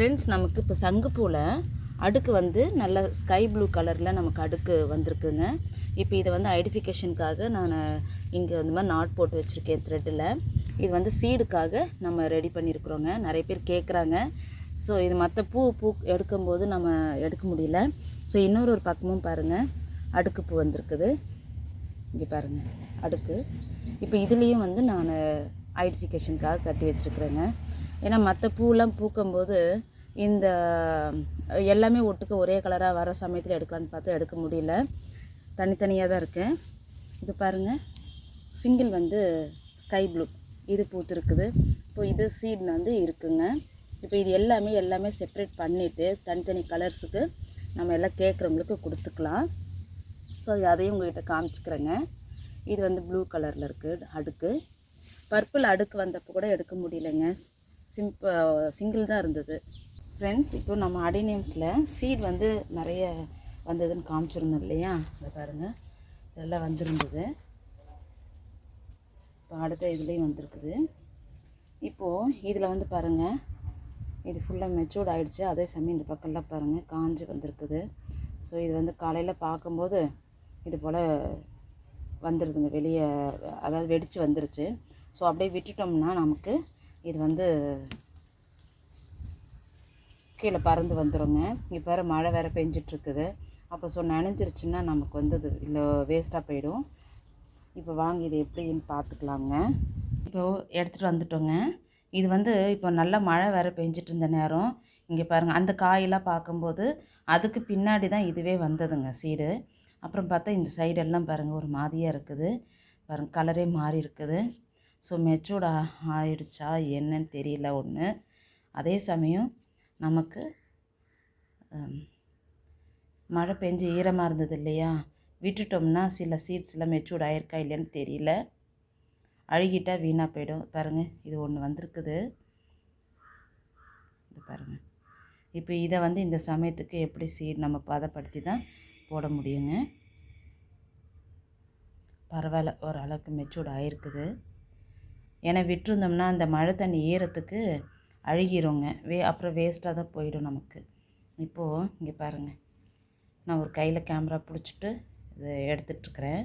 Friends நமக்கு இப்போ சங்குப்பூவில் அடுக்கு வந்து நல்ல ஸ்கை ப்ளூ கலரில் நமக்கு அடுக்கு வந்திருக்குங்க. இப்போ இதை வந்து ஐடென்டிஃபிகேஷனுக்காக நான் இங்கே இந்த மாதிரி நாட் போட்டு வச்சுருக்கேன் த்ரெட்டில் இது வந்து சீடுக்காக நம்ம ரெடி பண்ணியிருக்கிறோங்க நிறைய பேர் கேட்குறாங்க ஸோ இது மற்ற பூ பூ எடுக்கும்போது நம்ம எடுக்க முடியல. ஸோ இன்னொரு ஒரு பக்கமும் பாருங்கள் அடுக்கு பூ வந்திருக்குது. இங்கே பாருங்கள் அடுக்கு. இப்போ இதுலேயும் வந்து நான் ஐடென்டிஃபிகேஷனுக்காக கட்டி வச்சுருக்குறேங்க. ஏன்னா மற்ற பூலாம் பூக்கும்போது இந்த எல்லாமே ஒட்டுக்க ஒரே கலராக வர சமயத்தில் எடுக்கலான்னு பார்த்து எடுக்க முடியல. தனித்தனியாக தான் இருக்கேன். இது பாருங்கள் சிங்கிள் வந்து ஸ்கை ப்ளூ இது பூத்துருக்குது. இப்போ இது சீட் வந்து இருக்குங்க. இப்போ இது எல்லாமே எல்லாமே செப்பரேட் பண்ணிவிட்டு தனித்தனி கலர்ஸுக்கு நம்ம எல்லாம் கேட்குறவங்களுக்கு கொடுத்துக்கலாம். ஸோ அதையும் உங்கள்கிட்ட காமிச்சிக்கிறேங்க. இது வந்து ப்ளூ கலரில் இருக்குது அடுக்கு. பர்பிள் அடுக்கு வந்தப்போ கூட எடுக்க முடியலைங்க. சிம்ப சிங்கிள் தான் இருந்தது. ஃப்ரெண்ட்ஸ் இப்போ நம்ம அடினியம்ஸில் சீட் வந்து நிறைய வந்ததுன்னு காமிச்சிருந்தோம் இல்லையா? இதை பாருங்கள் இதெல்லாம் வந்திருந்தது. இப்போ அடுத்த இதுலேயும் வந்திருக்குது. இப்போது இதில் வந்து பாருங்கள் இது ஃபுல்லாக மெச்சூர்ட் ஆகிடுச்சு அதே சமயம் இந்த பக்கம்லாம் பாருங்கள் காஞ்சி வந்திருக்குது. ஸோ இது வந்து காலையில் பார்க்கும்போது இது போல் வந்துடுதுங்க வெளியே அதாவது வெடித்து வந்துருச்சு. ஸோ அப்படியே விட்டுட்டோம்னா நமக்கு இது வந்து கீழே பறந்து வந்துடுங்க இப்போ வேறு மழை வேறு பெஞ்சிட்ருக்குது. அப்போ ஸோ நனைஞ்சிருச்சுன்னா நமக்கு வந்து அது இல்லை வேஸ்ட்டாக போயிடும். இப்போ வாங்கி இது எப்படின்னு பார்த்துக்கலாங்க இப்போது எடுத்துகிட்டு வந்துட்டோங்க. இது வந்து இப்போ நல்ல மழை வேறு பெஞ்சிட்டு இருந்த நேரம். இங்கே பாருங்கள் அந்த காயெல்லாம் பார்க்கும்போது அதுக்கு பின்னாடி தான் இதுவே வந்ததுங்க சீடு. அப்புறம் பார்த்தா இந்த சைடெல்லாம் பாருங்கள் ஒரு மாதிரியாக இருக்குது. பாருங்கள் கலரே மாறி இருக்குது. ஸோ மெச்சூர்ட் ஆயிடுச்சா என்னன்னு தெரியல ஒன்று அதே சமயம் நமக்கு மழை பெஞ்சு ஈரமாக இருந்தது இல்லையா? விட்டுட்டோம்னா சில சீட்ஸ்லாம் மெச்சூர்ட் ஆயிருக்கா இல்லைன்னு தெரியல. அழுகிட்டால் வீணாக போயிடும். பாருங்கள் இது ஒன்று வந்திருக்குது. இது பாருங்கள் இப்போ இதை வந்து இந்த சமயத்துக்கு எப்படி சீட் நம்ம பதப்படுத்தி தான் போட முடியுங்க. பரவாயில்ல ஓரளவுக்கு மெச்சூர்ட் ஆயிருக்குது. ஏன்னா விட்டுருந்தோம்னா அந்த மழை தண்ணி ஈரத்துக்கு அழுகிருங்க. வே அப்புறம் வேஸ்ட்டாக தான் போயிடும் நமக்கு. இப்போது இங்கே பாருங்கள் நான் ஒரு கையில் கேமரா பிடிச்சிட்டு இதை எடுத்துட்ருக்குறேன்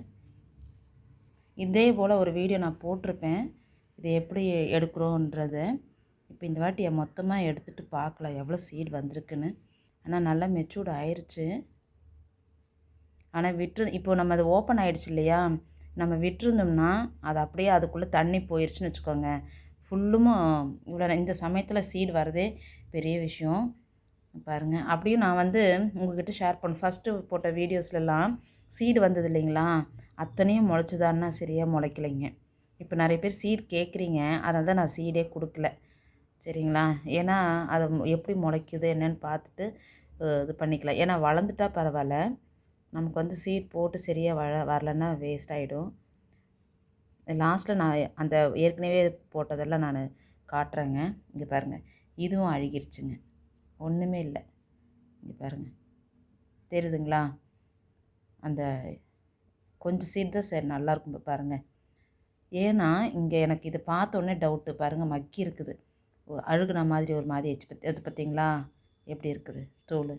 இதே போல் ஒரு வீடியோ நான் போட்டிருப்பேன். இது எப்படி எடுக்கிறோன்றத. இப்போ இந்த வாட்டி மொத்தமாக எடுத்துகிட்டு பார்க்கலாம். எவ்வளோ சீட் வந்திருக்குன்னு. ஆனால் நல்லா மெச்சூர்ட் ஆயிடுச்சு ஆனால் விட்டு இப்போது நம்ம அது ஓப்பன் ஆகிடுச்சு இல்லையா? நம்ம விட்டுருந்தோம்னா அது அப்படியே அதுக்குள்ளே தண்ணி போயிடுச்சுன்னு வச்சுக்கோங்க. ஃபுல்லும் இவ்வளோ இந்த சமயத்தில் சீடு வரதே பெரிய விஷயம். பாருங்கள் அப்படியும் நான் வந்து உங்கள்கிட்ட ஷேர் பண்ண ஃபஸ்ட்டு போட்ட வீடியோஸ்லலாம் சீடு வந்தது இல்லைங்களா? அத்தனையும் முளைச்சிதான்னா சரியாக முளைக்கலைங்க. இப்போ நிறைய பேர் சீட் கேட்குறீங்க. அதனால தான் நான் சீடே கொடுக்கல. சரிங்களா? ஏன்னா அதை எப்படி முளைக்குது என்னென்னு பார்த்துட்டு இது பண்ணிக்கலாம். ஏன்னா வளர்ந்துட்டா பரவாயில்ல. நமக்கு வந்து சீட் போட்டு சரியாக வர வரலன்னா வேஸ்ட் ஆகிடும் லாஸ்ட்டில் நான் அந்த ஏற்கனவே போட்டதெல்லாம் நான் காட்டுறேங்க. இங்கே பாருங்கள் இதுவும் அழுகிருச்சுங்க. ஒன்றுமே இல்லை. இங்கே பாருங்கள் தெரியுதுங்களா? அந்த கொஞ்சம் சீட் தான் சரி நல்லாயிருக்கும் பாருங்கள் ஏன்னா இங்கே எனக்கு இதை பார்த்தோன்னே டவுட்டு பாருங்கள் மக்கி இருக்குது. அழுகுன மாதிரி ஒரு மாதிரி ஆச்சு பற்றி அது பார்த்தீங்களா எப்படி இருக்குது? ஸ்டூலு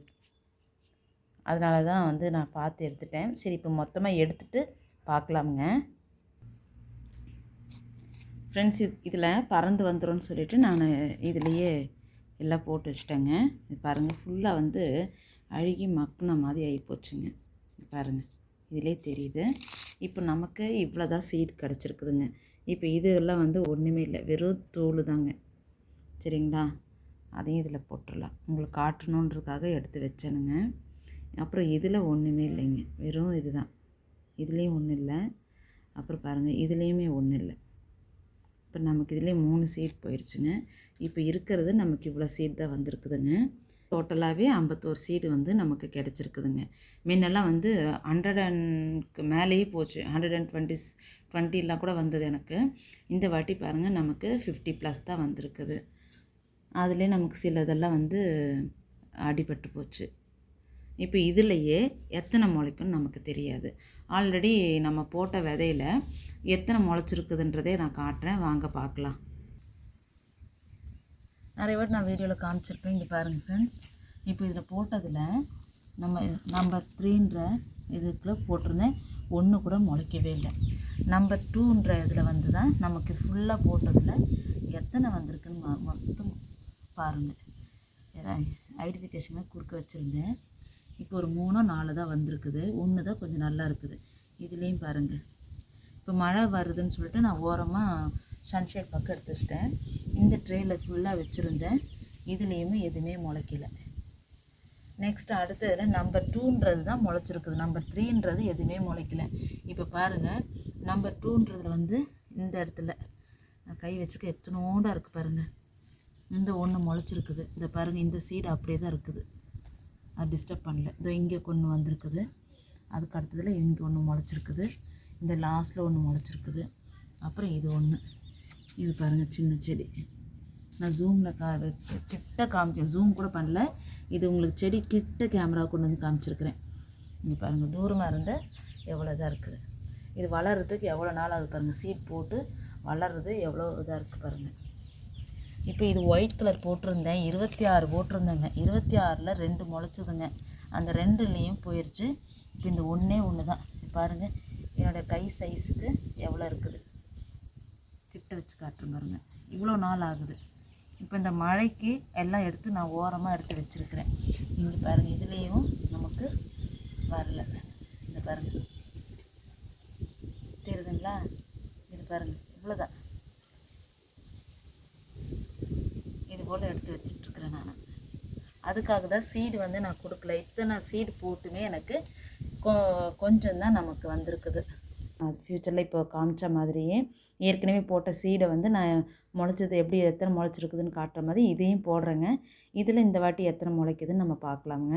அதனால தான் வந்து நான் பார்த்து எடுத்துட்டேன். சரி இப்போ மொத்தமாக எடுத்துகிட்டு பார்க்கலாமுங்க. ஃப்ரெண்ட்ஸ் இது இதில் பறந்து வந்துடும் சொல்லிவிட்டு நான் இதுலேயே எல்லாம் போட்டு வச்சுட்டேங்க. இது பாருங்கள் ஃபுல்லாக வந்து அழுகி மக்குன மாதிரி ஆகி போச்சுங்க பாருங்கள் இதிலே தெரியுது. இப்போ நமக்கு இவ்வளோ தான் சீட் கிடச்சிருக்குதுங்க. இப்போ இதெல்லாம் வந்து ஒன்றுமே இல்லை வெறும் தோல் தாங்க சரிங்களா? அதையும் இதில் போட்டுடலாம் உங்களுக்கு காட்டணுன்றதுக்காக எடுத்து வச்சேனுங்க. அப்புறம் இதில் ஒன்றுமே இல்லைங்க. வெறும் இது தான் இதுலேயும் ஒன்றும் இல்லை. அப்புறம் பாருங்கள் இதுலேயுமே ஒன்றும் இல்லை. இப்போ நமக்கு இதுலேயே மூணு சீட் போயிடுச்சுங்க இப்போ இருக்கிறது நமக்கு இவ்வளோ சீட் தான் வந்திருக்குதுங்க. டோட்டலாகவே ஐம்பத்தோரு சீடு வந்து நமக்கு கிடச்சிருக்குதுங்க. முன்னெல்லாம் வந்து ஹண்ட்ரட் அண்ட்க்கு மேலேயே போச்சு. ஹண்ட்ரட் அண்ட் டுவெண்ட்டி டுவெண்ட்டிலாம் கூட வந்தது எனக்கு. இந்த வாட்டி பாருங்கள் நமக்கு ஃபிஃப்டி ப்ளஸ் தான் வந்திருக்குது. அதுலேயே நமக்கு சிலதெல்லாம் வந்து அடிபட்டு போச்சு. இப்போ இதுலேயே எத்தனை முளைக்கும்னு நமக்கு தெரியாது. ஆல்ரெடி நம்ம போட்ட விதையில் எத்தனை முளைச்சிருக்குதுன்றதே நான் காட்டுறேன். வாங்க பார்க்கலாம். நிறைய வாட்டி நான் வீடியோவில் காமிச்சிருப்பேன். இங்கே பாருங்கள் ஃப்ரெண்ட்ஸ் இப்போ இதில் போட்டதில் நம்ம நம்பர் த்ரீன்ற இதுக்குள்ளே போட்டிருந்தேன். ஒன்று கூட முளைக்கவே இல்லை. நம்பர் டூன்ற இதில் வந்து தான் நமக்கு ஃபுல்லாக போட்டதில் எத்தனை வந்திருக்குன்னு மொத்தம் பாருங்கள் ஏதாவது ஐடென்டிஃபிகேஷனாக குறுக்க வச்சுருந்தேன். இப்போ ஒரு மூணோ நாலு தான் வந்திருக்குது. ஒன்று தான் கொஞ்சம் நல்லா இருக்குது. இதுலேயும் பாருங்கள் இப்போ மழை வருதுன்னு சொல்லிட்டு நான் ஓரமாக சன்ஷேட் பக்கம் எடுத்து வச்சிட்டேன். இந்த ட்ரேயில் ஃபுல்லாக வச்சுருந்தேன். இதுலேயுமே எதுவுமே முளைக்கல. நெக்ஸ்ட் அடுத்ததில் நம்பர் டூன்றது தான் முளைச்சிருக்குது. நம்பர் த்ரீன்றது எதுவுமே முளைக்கல. இப்போ பாருங்கள் நம்பர் டூன்றதில் வந்து இந்த இடத்துல. நான் கை வச்சுக்க எத்தனோண்டாக இருக்குது பாருங்கள் இந்த ஒன்று முளைச்சிருக்குது. இந்த பாருங்கள் இந்த சீடு அப்படியே தான் இருக்குது. அது டிஸ்டர்ப் பண்ணல. இதோ இங்கே கொண்டு வந்திருக்குது. அதுக்கு அடுத்ததில் இங்கே ஒன்று முளைச்சிருக்குது. இந்த லாஸ்ட்டில் ஒன்று முளைச்சிருக்குது. அப்புறம் இது ஒன்று இது பாருங்கள் சின்ன செடி. நான் ஜூமில் கா கிட்ட காமிச்சேன் ஜூம் கூட பண்ணல. இது உங்களுக்கு செடி கிட்ட கேமரா கொண்டு வந்து காமிச்சிருக்கிறேன். இங்கே பாருங்கள் தூரமாக இருந்தால் எவ்வளோ இதாக இருக்குது. இது வளர்கிறதுக்கு எவ்வளோ நாள் ஆகுது பாருங்கள் சீட் போட்டு வளர்றது எவ்வளோ இதாக இருக்குது பாருங்கள் இப்போ இது ஒயிட் கலர் போட்டிருந்தேன் இருபத்தி ஆறு போட்டிருந்தேங்க. இருபத்தி ஆறில் ரெண்டு முளைச்சதுங்க. அந்த ரெண்டுலேயும் போயிடுச்சு இப்போ இந்த ஒன்றே ஒன்று தான் பாருங்கள் என்னோடய கை சைஸுக்கு எவ்வளோ இருக்குது? கிட்ட வச்சு காட்டுறேன் பாருங்க. இவ்வளோ நாள் ஆகுது. இப்போ இந்த மழைக்கு எல்லாம் எடுத்து நான் ஓரமாக எடுத்து வச்சுருக்கிறேன். இங்கே பாருங்கள் இதுலேயும் நமக்கு வரல. இந்த பாருங்கள் தெரியுதுங்களா? இது பாருங்கள் இவ்வளோதான் இது போல் எடுத்து வச்சிட்ருக்கிறேன் நான். அதுக்காக தான் சீடு வந்து நான் கொடுக்கல. இத்தனை சீடு போட்டுமே எனக்கு கொ கொஞ்சம் தான் நமக்கு வந்திருக்குது. அது ஃப்யூச்சரில் இப்போ காமிச்ச மாதிரியே ஏற்கனவே போட்ட சீடை வந்து நான் முளைச்சது எப்படி எத்தனை முளைச்சிருக்குதுன்னு காட்டுற மாதிரி இதையும் போடுறேங்க. இதில் இந்த வாட்டி எத்தனை முளைக்குதுன்னு நம்ம பார்க்கலாங்க.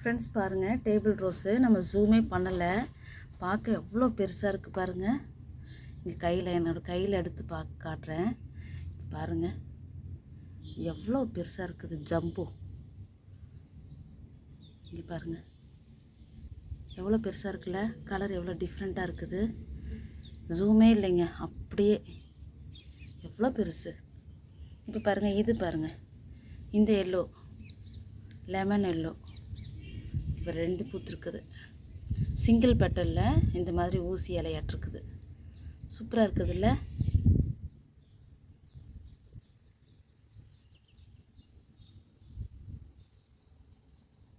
ஃப்ரெண்ட்ஸ் பாருங்கள் டேபிள் ரோஸு நம்ம ஜூமே பண்ணலை. பார்க்க எவ்வளோ பெருசாக இருக்குது பாருங்கள் இங்கே கையில் என்னோடய கையில் எடுத்து பா காட்டுறேன். பாருங்கள் எவ்வளோ பெருசாக இருக்குது ஜம்பு இங்கே பாருங்கள் எவ்வளோ பெருசாக இருக்குல்ல? கலர் எவ்வளோ டிஃப்ரெண்ட்டாக இருக்குது. ஜூமே இல்லைங்க. அப்படியே. எவ்வளோ பெருசு. இப்போ பாருங்கள் இது பாருங்கள் இந்த எல்லோ லெமன் எல்லோ இப்போ ரெண்டு பூத்துருக்குது. சிங்கிள் பெட்டலில் இந்த மாதிரி ஊசி இலையாட்டிருக்குது. சூப்பராக இருக்குதுல்ல?